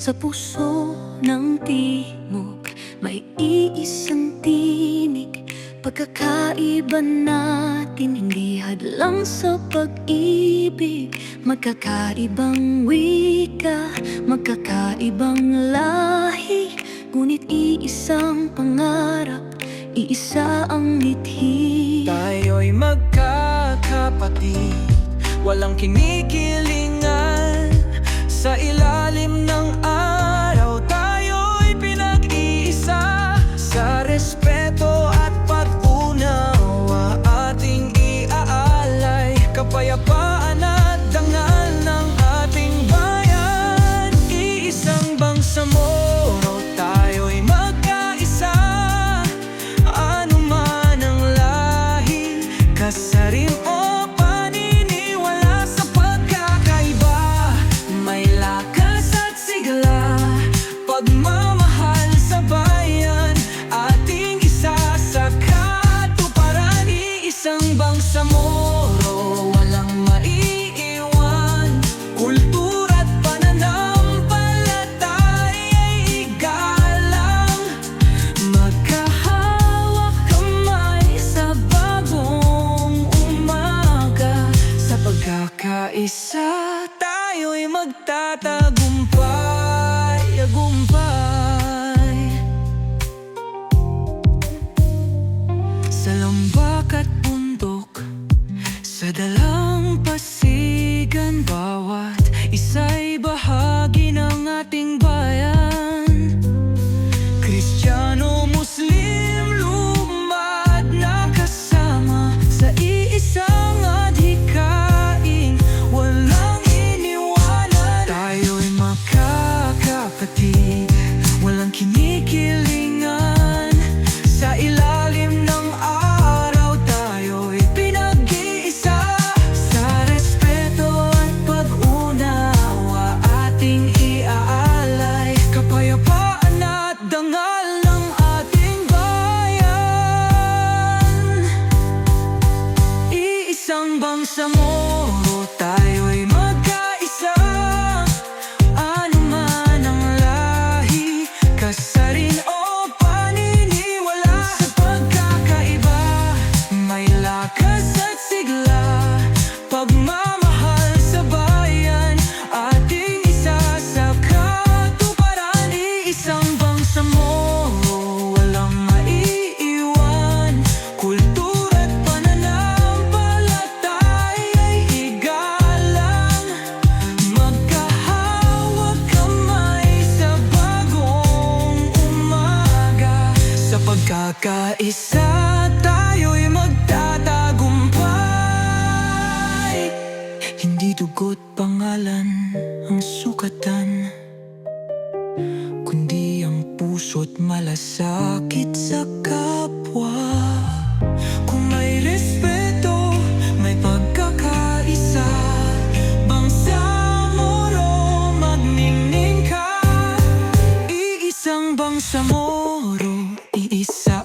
Sa puso ng timog May iisang tinig. Pagkakaiba natin Hindi hadlang sa pag-ibig. Magkakaibang wika Magkakaibang lahi. Ngunit iisang pangarap Iisa ang nithi Tayo'y magkakapatid Walang kinikilingan. Sa ilalim Isa tayo'y magtatagumpay Agumpay Sa lambak at bundok Sa dalang pasigan bawat само Magkakaisa tayo'y magtatagumpay. Hindi dugot pangalan ang sukatan Kundi ang puso't malasakit sa ka Lisa.